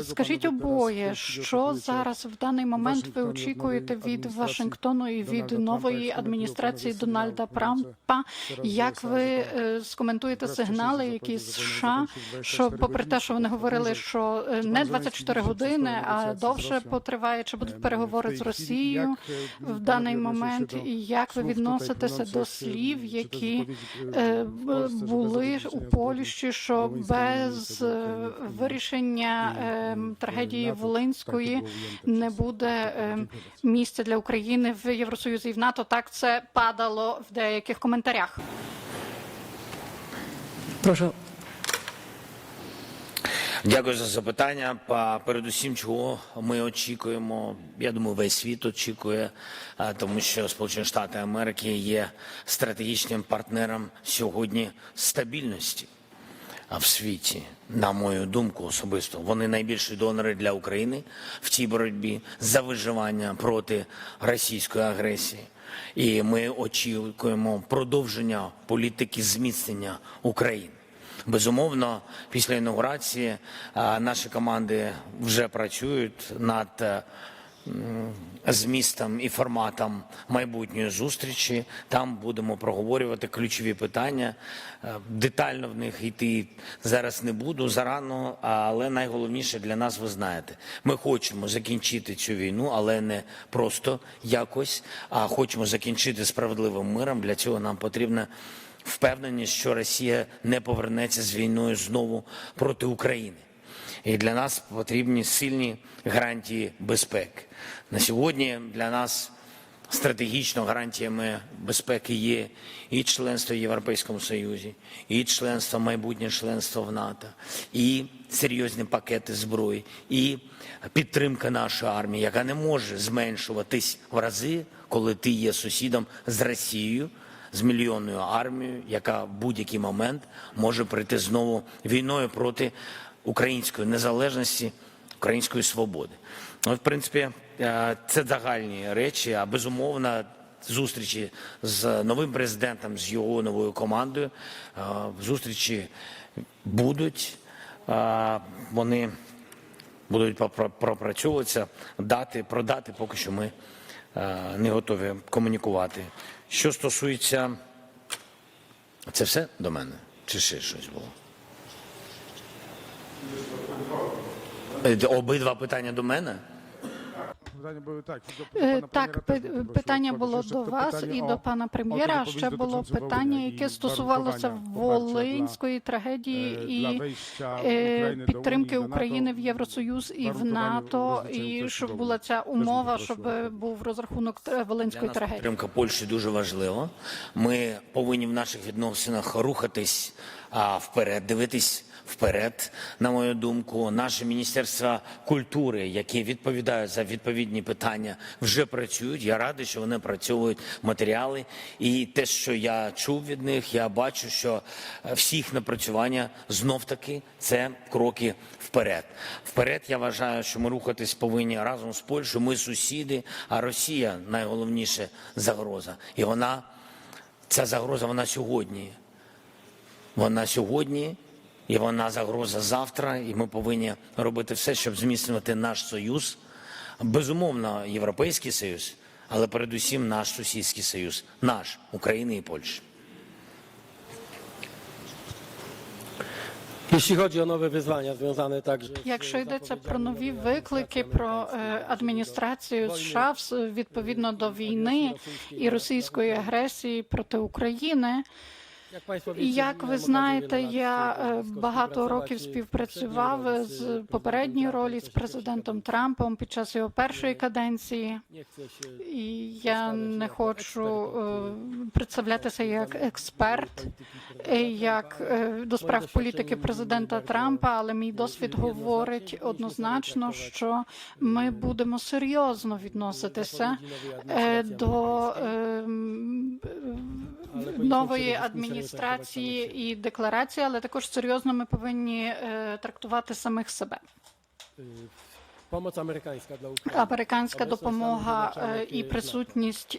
І Скажіть обоє, що зараз в даний момент ви очікуєте від Вашингтону і від нової адміністрації Дональда Трампа? Як ви е, скоментуєте сигнали, які з США, що попри те, що вони говорили, що е, не 24 години, а довше потриває, чи будуть переговори з Росією? в даний момент? І як ви відноситеся до слів, які е, були у Польщі, що без е, вирішення е, трагедії Волинської не буде е, місця для України в Євросоюзі і в НАТО? Так це падало в деяких коментарях. Прошу. Дякую за запитання. Передусім, чого ми очікуємо, я думаю, весь світ очікує, тому що Сполучені Штати Америки є стратегічним партнером сьогодні стабільності в світі. На мою думку, особисто вони найбільші донори для України в цій боротьбі за виживання проти російської агресії. І ми очікуємо продовження політики зміцнення України. Безумовно, після інаугурації наші команди вже працюють над е, змістом і форматом майбутньої зустрічі. Там будемо проговорювати ключові питання. Е, Детально в них йти зараз не буду зарано, але найголовніше для нас ви знаєте. Ми хочемо закінчити цю війну, але не просто якось, а хочемо закінчити справедливим миром. Для цього нам потрібно впевненість, що Росія не повернеться з війною знову проти України. І для нас потрібні сильні гарантії безпеки. На сьогодні для нас стратегічно гарантіями безпеки є і членство в Європейському Союзі, і членство, майбутнє членство в НАТО, і серйозні пакети зброї, і підтримка нашої армії, яка не може зменшуватись в рази, коли ти є сусідом з Росією, з мільйонною армією, яка в будь-який момент може прийти знову війною проти української незалежності, української свободи. Ну, в принципі, е, це загальні речі, а безумовно. Зустрічі з новим президентом, з його новою командою. е, Зустрічі будуть. е, Вони будуть пропрацьовуватися. Дати, продати поки що ми не готові комунікувати. Що стосується, це все до мене? Чи ще щось було? Е, Обидва питання до мене? Так. і Е, питання було до вас і до пана прем'єра. Ще було питання, яке стосувалося Волинської трагедії і е, до підтримки України в Євросоюз і в НАТО, і щоб була ця умова, щоб був розрахунок Для Волинської нас трагедії. підтримка Польщі дуже важлива. Ми повинні в наших відносинах рухатись а, вперед, дивитись вперед. На мою думку, наше міністерство культури, які відповідають за відповідні питання, вже працюють. Я радий, що вони працюють матеріали. І те, що я чув від них, я бачу, що всі їх напрацювання знов таки це кроки вперед. Вперед я вважаю, що ми рухатись повинні разом з Польщею. Ми сусіди, а Росія найголовніша загроза. І вона, ця загроза, вона сьогодні. Вона сьогодні, і вона загроза завтра. І ми повинні робити все, щоб зміцнювати наш союз. Безумовно, Європейський Союз, але передусім наш сусідський союз, наш України і Польщі. Jeśli chodzi o nowe wyzwania związane także z Якщо йдеться про нові виклики, про е, адміністрацію США відповідно до війни і російської агресії проти України. Як ви знаєте, я е, багато років співпрацював з prezydenta, ролі з президентом Трампом під час його першої каденції. І я не хочу е, представлятися як експерт, е, як е, до справ політики президента Трампа, але мій досвід говорить однозначно, що ми будемо серйозно відноситися е, до е, е, нової адміністрації і декларації, але також серйозно ми повинні е, трактувати самих себе. Pomoc amerykańska dla Ukrainy. Американська допомога і присутність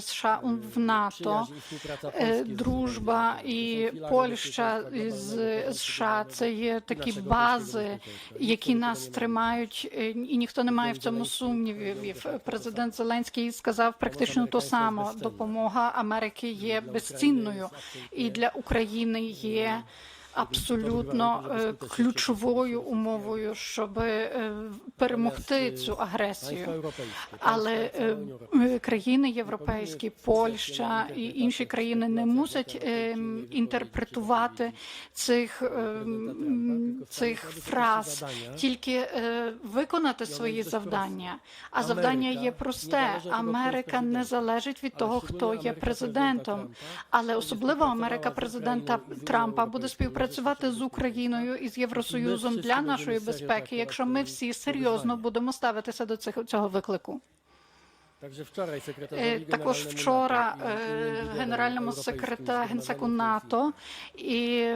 США в НАТО, дружба і Польща з США. Це є такі бази, які нас тримають, і ніхто не має в цьому сумнівів. Президент Зеленський сказав практично то само. Допомога Америки є безцінною і для України є. Абсолютно е, ключовою умовою, щоб е, перемогти цю агресію. Але е, країни європейські, Польща і інші країни не мусять е, інтерпретувати цих, е, цих фраз, тільки виконати свої завдання. А завдання є просте: Америка не залежить від того, хто є президентом, але особливо Америка президента Трампа буде співпрацювати з Україною і з Євросоюзом для нашої безпеки, якщо ми всі серйозно будемо ставитися до цих цього виклику. Також вчора генеральному секретарю генсеку НАТО і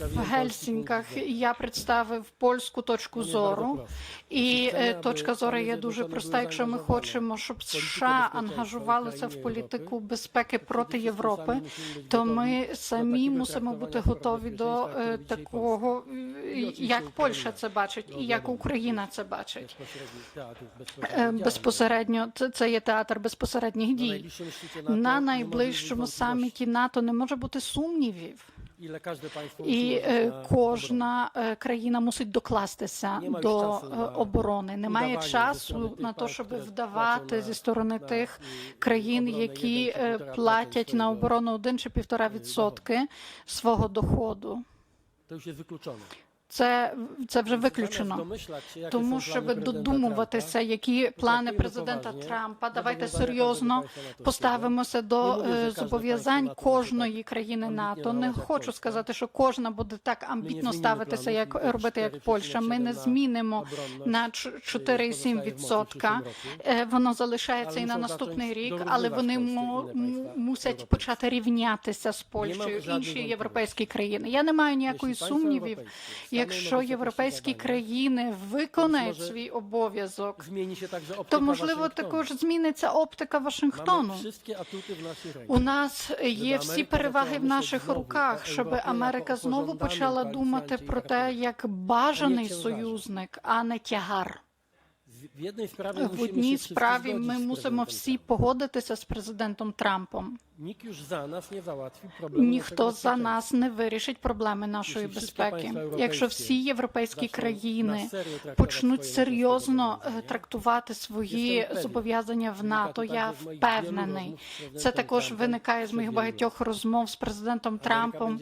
в Гельсінках я представив польську точку зору. І точка зору є дуже проста. Якщо ми хочемо, щоб США ангажувалися в політику безпеки проти Європи, то ми самі мусимо бути готові до такого, як Польща це бачить, і як Україна це бачить. Безпосередньо це, це є театр безпосередніх дій. На найближчому саміті НАТО не може бути сумнівів, і е, кожна е, країна мусить докластися до е, оборони. Немає часу на те, щоб вдавати зі сторони тих країн, які 1 чи 1,5% платять на оборону 1 чи 1,5% свого доходу. Це це вже виключено. Тому, щоб додумуватися, які плани президента. Трампа, давайте серйозно поставимося до е, зобов'язань кожної країни НАТО. Не хочу сказати, що кожна буде так амбітно ставитися, як робити як Польща. Ми не змінимо на що позостає в 4,7%. моці в цьому Е, Воно залишається і на наступний рік, але вони мусять почати рівнятися з Польщею, інші європейські країни. Я не маю ніякої сумнівів. Якщо європейські країни виконають свій обов'язок, то можливо також зміниться оптика Вашингтону. У нас є всі переваги в наших руках, щоб Америка знову почала думати про те, як бажаний союзник, а не тягар. В одній справі ми мусимо всі погодитися з президентом Трампом. Ніхто за нас не вирішить проблеми нашої безпеки. Якщо всі європейські країни почнуть серйозно трактувати свої зобов'язання в НАТО, я впевнений. Це також виникає з моїх багатьох розмов з президентом Трампом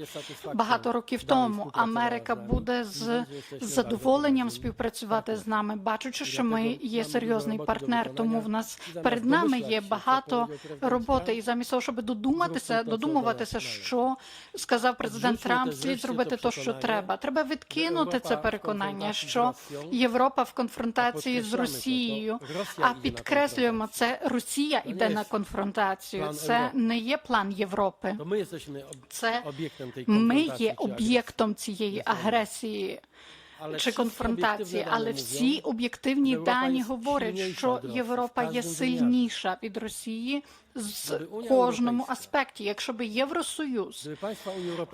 багато років тому. Америка буде з задоволенням співпрацювати з нами, бачучи, що ми є серйозний партнер. Тому в нас перед нами є багато роботи. І замість того, щоб додуматися, додумуватися, що сказав президент Трамп, слід зробити то що треба. Треба відкинути це переконання, що Європа в конфронтації з Росією. А підкреслюємо, це Росія йде на конфронтацію. Це не є план Європи. Це ми є об'єктом цієї агресії. Чи конфронтації, але всі об'єктивні дані говорять, що Європа є сильніша від Росії з кожному аспекті. Якщо б Євросоюз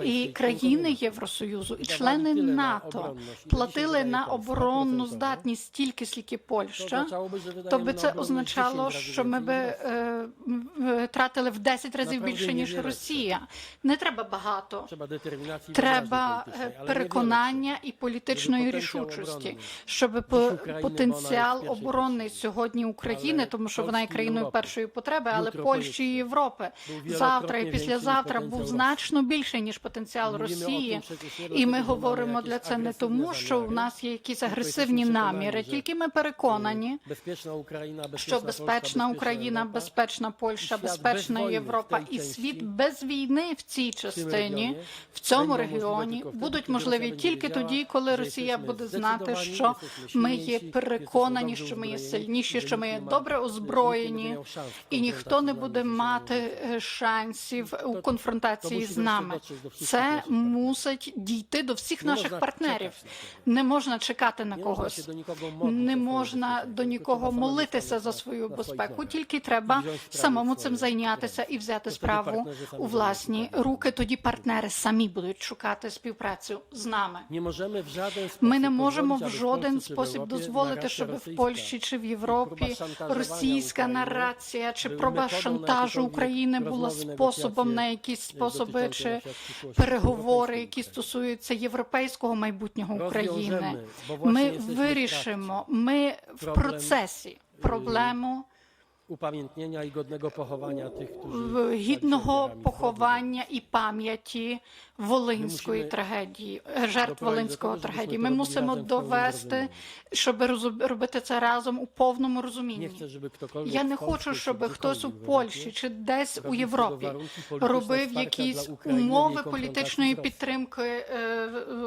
і країни Євросоюзу, і члени НАТО платили на оборонну здатність стільки, скільки Польща. То би це означало, що ми би е, тратили в 10 разів більше ніж Росія. Не треба багато. Треба е, переконання і політичної рішучості, щоб по- потенціал оборонний сьогодні України, тому що вона є країною першої потреби, але Jutro Польщі і Європи. Завтра і післязавтра був значно більший ніж потенціал Росії. przecież nie І ми говоримо для це не тому, що zamiary, нас є якісь агресивні наміри, тільки ми переконані, що безпечна Україна, безпечна Польща, безпечна Європа і світ без війни в цій частині, в цьому регіоні будуть можливі тільки тоді, коли Росія буде знати, що ми є переконані, що ми є сильніші, що ми є добре озброєні, і ніхто не буде мати е, шансів у конфронтації з нами. Це мусить дійти до всіх наших партнерів. Не можна чекати на когось. Не можна до нікого молитися за свою безпеку. Тільки треба самому цим зайнятися і взяти справу у власні руки. Тоді партнери самі будуть шукати співпрацю з нами. Ми не можемо в жоден спосіб дозволити, щоб в Польщі чи в Європі російська нарація чи проба шантажу України була способом на якісь способи чи переговори, які стосуються європейського майбутнього України. Ми вирішимо. Ми в процесі проблему upamiętnienia i godnego pochowania tych, którzy гідного поховання і пам'яті Волинської трагедії, жертв Волинського трагедії. ми мусимо довести, щоб робити це разом у повному розумінні. chcę, żeby ktokolwiek Я не хочу, щоб хтось у Польщі чи десь у Європі робив якісь умови політичної підтримки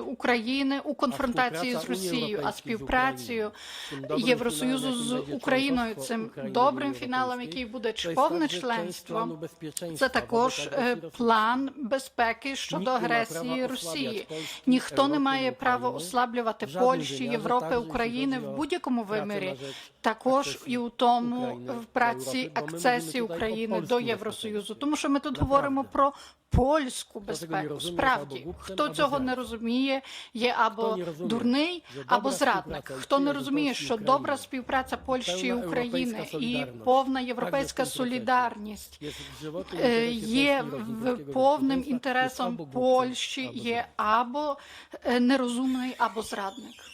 України у конфронтації з Росією, а співпрацею Євросоюзу з Україною, цим добрим Unii фіналом, який буде повне членство. Це також е, план безпеки щодо агресії Росії. Ніхто не має права ослаблювати Польщі, Європи, України в будь-якому вимірі. Також і у тому в праці акцесії України до. Євросоюзу, тому що ми тут говоримо про польську безпеку. Справді, хто цього не розуміє, є або дурний, або зрадник. Хто не розуміє, що добра співпраця Польщі і України і повна європейська солідарність е, є в повним інтересом Польщі, є або е, нерозумний, або зрадник.